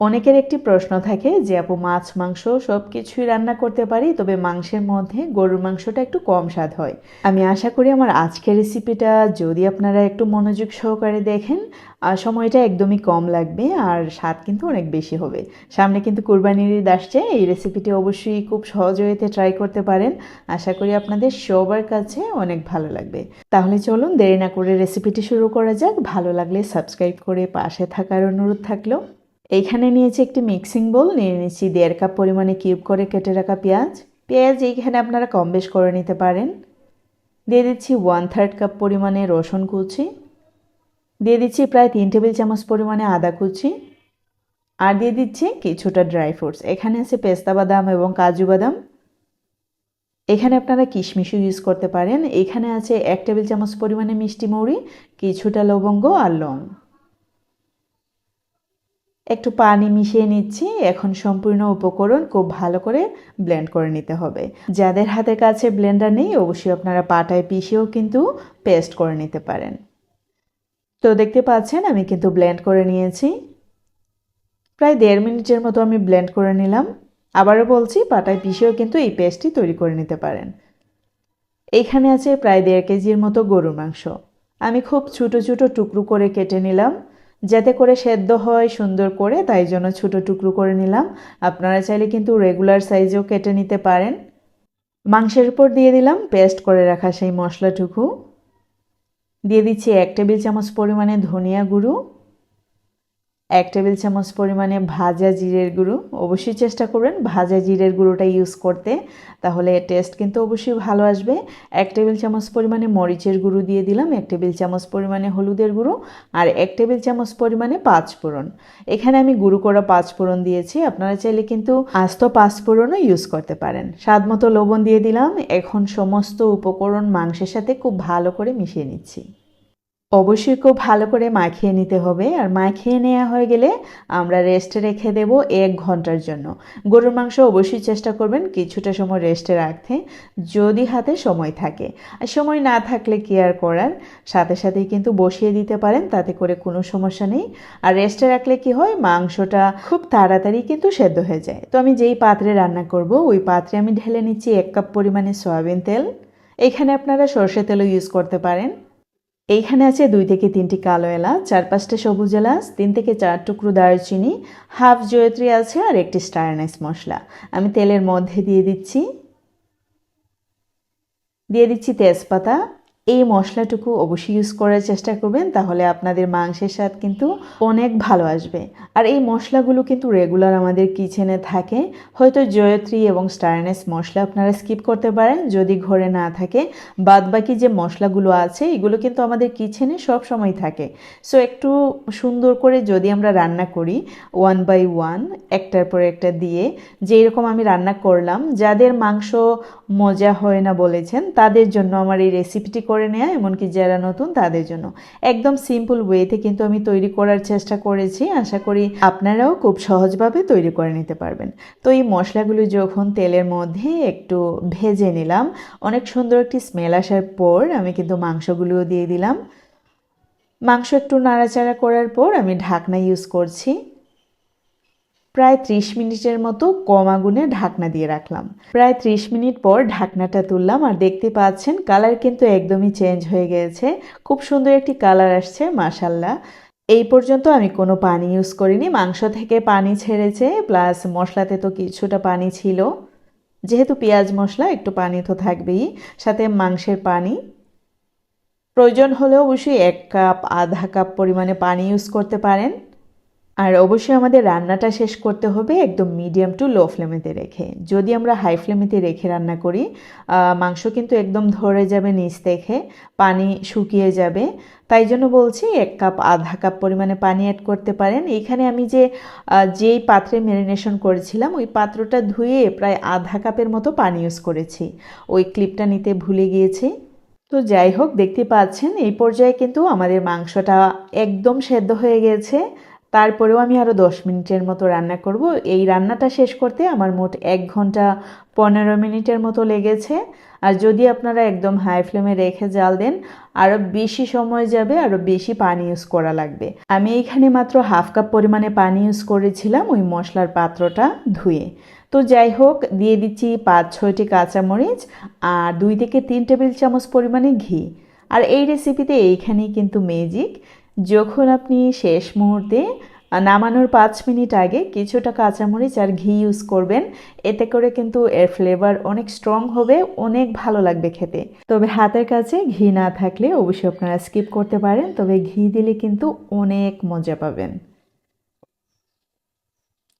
অনেকের একটি প্রশ্ন থাকে যে, আপু, মাছ, মাংস সব কিছুই রান্না করতে পারি, তবে মাংসের মধ্যে গরুর মাংসটা একটু কম স্বাদ হয়। আমি আশা করি আমার আজকের রেসিপিটা যদি আপনারা একটু মনোযোগ সহকারে দেখেন সময়টা একদমই কম লাগবে আর স্বাদ কিন্তু অনেক বেশি হবে। সামনে কিন্তু কুরবানির ঈদ আসছে, এই রেসিপিটি অবশ্যই খুব সহজ হয়েতে ট্রাই করতে পারেন। আশা করি আপনাদের সবার কাছে অনেক ভালো লাগবে। তাহলে চলুন দেরি না করে রেসিপিটি শুরু করা যাক। ভালো লাগলে সাবস্ক্রাইব করে পাশে থাকার অনুরোধ থাকল। এইখানে নিয়েছি একটি মিক্সিং বোল নিয়ে নিচ্ছি দেড় কাপ পরিমাণে কিউব করে কেটে রাখা পেঁয়াজ। পেঁয়াজ এইখানে আপনারা কম বেশ করে নিতে পারেন। দিয়ে দিচ্ছি ওয়ান থার্ড কাপ পরিমাণে রসুন কুচি। দিয়ে দিচ্ছি প্রায় তিন টেবিল চামচ পরিমাণে আদা কুচি। আর দিয়ে দিচ্ছি কিছুটা ড্রাই ফ্রুটস এখানে আছে পেস্তা বাদাম এবং কাজু বাদাম। এখানে আপনারা কিশমিশও ইউজ করতে পারেন। এখানে আছে এক টেবিল চামচ পরিমাণে মিষ্টি মৌরি, কিছুটা লবঙ্গ আর লং। একটু পানি মিশিয়ে নিচ্ছি। এখন সম্পূর্ণ উপকরণ খুব ভালো করে ব্লেন্ড করে নিতে হবে। যাদের হাতের কাছে ব্লেন্ডার নেই, অবশ্যই আপনারা পাটায় পিষেও কিন্তু পেস্ট করে নিতে পারেন। তো দেখতে পাচ্ছেন, আমি কিন্তু ব্লেন্ড করে নিয়েছি। প্রায় দেড় মিনিটের মতো আমি ব্লেন্ড করে নিলাম। আবারও বলছি, পাটায় পিষেও কিন্তু এই পেস্টটি তৈরি করে নিতে পারেন। এইখানে আছে প্রায় দেড় কেজির মতো গরুর মাংস। আমি খুব ছোটো ছোটো টুকরো করে কেটে নিলাম। যাতে করে সেদ্ধ হয়, সুন্দর করে, তাই জন্য ছোটো টুকরো করে নিলাম। আপনারা চাইলে কিন্তু রেগুলার সাইজেও কেটে নিতে পারেন। মাংসের উপর দিয়ে দিলাম পেস্ট করে রাখা সেই মশলাটুকু। দিয়ে দিচ্ছি এক টেবিল চামচ পরিমাণে ধনিয়া গুঁড়ো। এক টেবিল চামচ পরিমাণে ভাজা জিরের গুঁড়ো। অবশ্যই চেষ্টা করবেন ভাজা জিরের গুঁড়োটা ইউজ করতে। তাহলে টেস্ট কিন্তু অবশ্যই ভালো আসবে। এক টেবিল চামচ পরিমাণে মরিচের গুঁড়ো দিয়ে দিলাম, এক টেবিল চামচ পরিমাণে হলুদের গুঁড়ো আর এক টেবিল চামচ পরিমাণে পাঁচফোড়ন এখানে আমি গুঁড়ো করা পাঁচফোড়ন দিয়েছি, আপনারা চাইলে কিন্তু আস্ত পাঁচফোড়নও ইউজ করতে পারেন। স্বাদ মতো লবণ দিয়ে দিলাম, এখন সমস্ত উপকরণ মাংসের সাথে খুব ভালো করে মিশিয়ে নিচ্ছি। অবশ্যই খুব ভালো করে মাখিয়ে নিতে হবে। আর মাখিয়ে নেওয়া হয়ে গেলে আমরা রেস্টে রেখে দেব এক ঘণ্টার জন্য। গরুর মাংস অবশ্যই চেষ্টা করবেন কিছুটা সময় রেস্টে রাখতে, যদি হাতে সময় থাকে। আর সময় না থাকলে কি আর করার? সাথে সাথেই কিন্তু বসিয়ে দিতে পারেন, তাতে করে কোনো সমস্যা নেই। আর রেস্টে রাখলে কি হয়? মাংসটা খুব তাড়াতাড়ি কিন্তু সেদ্ধ হয়ে যায়। তো আমি যেই পাত্রে রান্না করব, ওই পাত্রে আমি ঢেলে নিচ্ছি এক কাপ পরিমাণে সয়াবিন তেল। এখানে আপনারা সর্ষে তেলও ইউজ করতে পারেন। এইখানে আছে দুই থেকে তিনটি কালো এলাচ চার পাঁচটা সবুজ এলাচ, তিন থেকে চার টুকরো দারচিনি, হাফ জয়ত্রী আছে আর একটি স্টারনাইস মশলা। আমি তেলের মধ্যে দিয়ে দিচ্ছি। দিয়ে দিচ্ছি তেজপাতা এই মশলাটুকু অবশ্যই ইউজ করার চেষ্টা করবেন, তাহলে আপনাদের মাংসের স্বাদ কিন্তু অনেক ভালো আসবে। আর এই মশলাগুলো কিন্তু রেগুলার আমাদের কিচেনে থাকে। হয়তো জয়ত্রী এবং স্টারনেস মশলা আপনারা স্কিপ করতে পারেন, যদি ঘরে না থাকে। বাদ বাকি যে মশলাগুলো আছে, এগুলো কিন্তু আমাদের কিচেনে সব সময় থাকে। সো একটু সুন্দর করে যদি আমরা রান্না করি ওয়ান বাই ওয়ান একটার পর একটা দিয়ে, যেই রকম আমি রান্না করলাম, যাদের মাংস মজা হয় না বলেছেন, তাদের জন্য আমার এই রেসিপিটি করে নেওয়া এমনকি যারা নতুন তাদের জন্য। একদম সিম্পল ওয়েতে কিন্তু আমি তৈরি করার চেষ্টা করেছি। আশা করি আপনারাও খুব সহজভাবে তৈরি করে নিতে পারবেন। তো এই মশলাগুলো যখন তেলের মধ্যে একটু ভেজে নিলাম, অনেক সুন্দর একটি স্মেল আসার পর আমি কিন্তু মাংসগুলোও দিয়ে দিলাম। মাংস একটু নাড়াচাড়া করার পর আমি ঢাকনা ইউজ করছি। প্রায় ত্রিশ মিনিটের মতো কম আগুনে ঢাকনা দিয়ে রাখলাম। প্রায় ত্রিশ মিনিট পর ঢাকনাটা তুললাম আর দেখতে পাচ্ছেন কালার কিন্তু একদমই চেঞ্জ হয়ে গেছে। খুব সুন্দর একটি কালার আসছে মাসাল্লাহ এই পর্যন্ত আমি কোনো পানি ইউজ করিনি, মাংস থেকে পানি ছেড়েছে, প্লাস মশলাতে তো কিছুটা পানি ছিল। যেহেতু পেঁয়াজ মশলা, একটু পানি তো থাকবেই, সাথে মাংসের পানি। প্রয়োজন হলেও অবশ্যই এক কাপ, আধা কাপ পরিমাণে পানি ইউজ করতে পারেন। আর অবশ্যই আমাদের রান্নাটা শেষ করতে হবে একদম মিডিয়াম টু লো ফ্লেমেতে রেখে। যদি আমরা হাই ফ্লেমেতে রেখে রান্না করি মাংস কিন্তু একদম ধরে যাবে নিচ থেকে, পানি শুকিয়ে যাবে। তাই জন্য বলছি এক কাপ আধা কাপ পরিমাণে পানি অ্যাড করতে পারেন। এখানে আমি যে যেই পাত্রে ম্যারিনেশন করেছিলাম, ওই পাত্রটা ধুয়ে প্রায় আধা কাপের মতো পানি ইউজ করেছি। ওই ক্লিপটা নিতে ভুলে গিয়েছি। তো যাই হোক, দেখতে পাচ্ছেন, এই পর্যায়ে কিন্তু আমাদের মাংসটা একদম সেদ্ধ হয়ে গেছে। তারপরেও আমি আরও দশ মিনিটের মতো রান্না করব। এই রান্নাটা শেষ করতে আমার মোট এক ঘণ্টা পনেরো মিনিটের মতো লেগেছে। আর যদি আপনারা একদম হাই ফ্লেমে রেখে জাল দেন আরও বেশি সময় যাবে আরও বেশি পানি ইউজ করা লাগবে। আমি এইখানে মাত্র হাফ কাপ পরিমাণে পানি ইউজ করেছিলাম ওই মশলার পাত্রটা ধুয়ে। তো যাই হোক, দিয়ে দিচ্ছি পাঁচ ছয়টি কাঁচামরিচ আর দুই থেকে তিন টেবিল চামচ পরিমাণে ঘি। আর এই রেসিপিতে এইখানেই কিন্তু ম্যাজিক যখন আপনি শেষ মুহূর্তে নামানোর পাঁচ মিনিট আগে কিছুটা কাঁচামরিচ আর ঘি ইউজ করবেন, এতে করে কিন্তু এর ফ্লেভার অনেক স্ট্রং হবে, অনেক ভালো লাগবে খেতে। তবে হাতের কাছে ঘি না থাকলে অবশ্যই আপনারা স্কিপ করতে পারেন, তবে ঘি দিলে কিন্তু অনেক মজা পাবেন।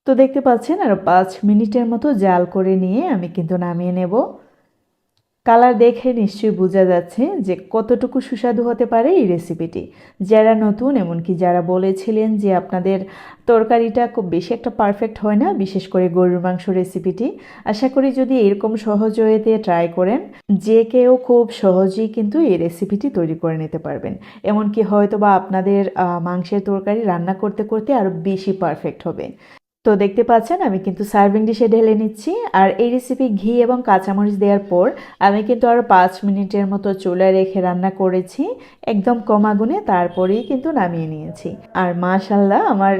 তো দেখতে পাচ্ছেন, আর পাঁচ মিনিটের মতো জাল করে নিয়ে আমি কিন্তু নামিয়ে নেব। কালার দেখে নিশ্চয়ই বোঝা যাচ্ছে যে কতটুকু সুস্বাদু হতে পারে এই রেসিপিটি যারা নতুন, এমনকি যারা বলেছিলেন যে আপনাদের তরকারিটা খুব বেশি একটা পারফেক্ট হয় না, বিশেষ করে গরুর মাংস রেসিপিটি আশা করি যদি এরকম সহজ ওয়েতে ট্রাই করেন, যে কেউ খুব সহজেই কিন্তু এই রেসিপিটি তৈরি করে নিতে পারবেন। এমনকি হয়তো বা আপনাদের মাংসের তরকারি রান্না করতে করতে আরও বেশি পারফেক্ট হবে। তো দেখতে পাচ্ছেন, আমি কিন্তু সার্ভিং ডিশে ঢেলে নিচ্ছি। আর এই রেসিপি ঘি এবং কাঁচামরিচ দেওয়ার পর আমি কিন্তু আরও পাঁচ মিনিটের মতো চুলায় রেখে রান্না করেছি। একদম কম আগুনে তারপরেই কিন্তু নামিয়ে নিয়েছি। আর মাশাল্লাহ আমার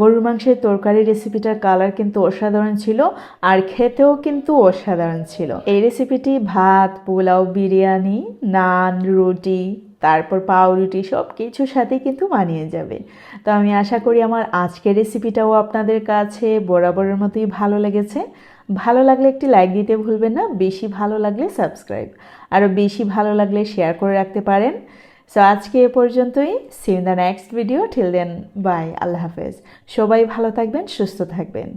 গরুর মাংসের তরকারি রেসিপিটার কালার কিন্তু অসাধারণ ছিল আর খেতেও কিন্তু অসাধারণ ছিল। এই রেসিপিটি ভাত, পোলাও, বিরিয়ানি, নান, রুটি তারপর পাউরুটি সব কিছুর সাথে কিন্তু মানিয়ে যাবে তো আমি আশা করি আমার আজকের রেসিপিটাও আপনাদের কাছে বরাবরের মতোই ভালো লেগেছে। ভালো লাগলে একটি লাইক দিতে ভুলবেন না, বেশি ভালো লাগলে সাবস্ক্রাইব আরও বেশি ভালো লাগলে শেয়ার করে রাখতে পারেন। সো আজকে এ পর্যন্তই। See in the next video till then bye আল্লাহ হাফেজ। সবাই ভালো থাকবেন, সুস্থ থাকবেন।